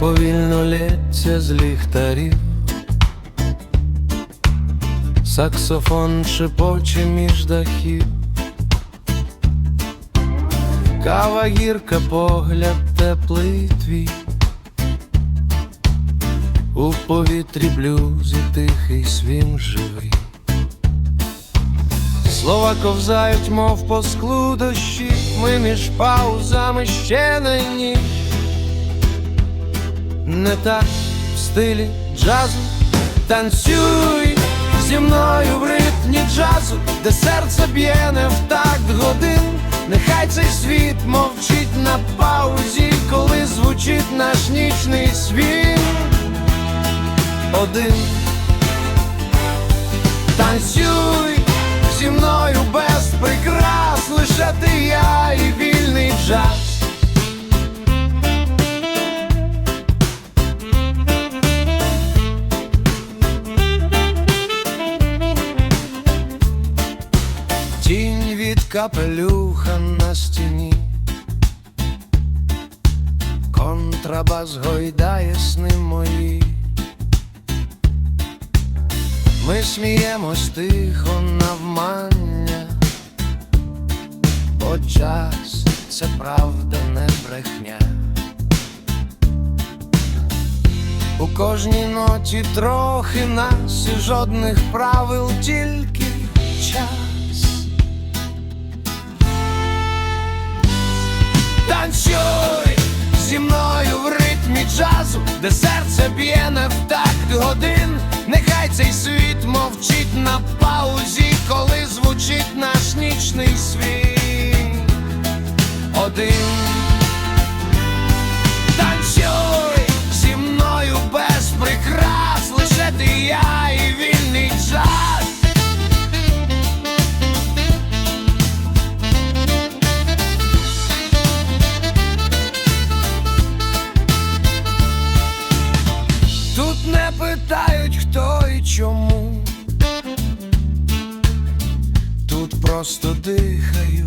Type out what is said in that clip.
повільно лється з ліхтарів, саксофон шепоче між дахів, кава гірка, погляд теплий твій, у повітрі блюзі тихий свім живий. Слова ковзають, мов по склу дощі, ми між паузами ще на ніч. Не так в стилі джазу, танцюй зі мною в ритмі джазу, де серце б'є не в такт годин. Нехай цей світ мовчить на паузі, коли звучить наш нічний світ. Один танцюй зі мною без прикрас, лише ти я капелюха на стіні, контрабас гойдає сни мої. Ми сміємось тихо навмання, бо час це правда, не брехня. У кожній ноті трохи нас і жодних правил, тільки джазу, де серце б'є не в такт годин. Нехай цей світ мовчить на паузі, коли звучить наш нічний світ. Один чому. Тут просто дихають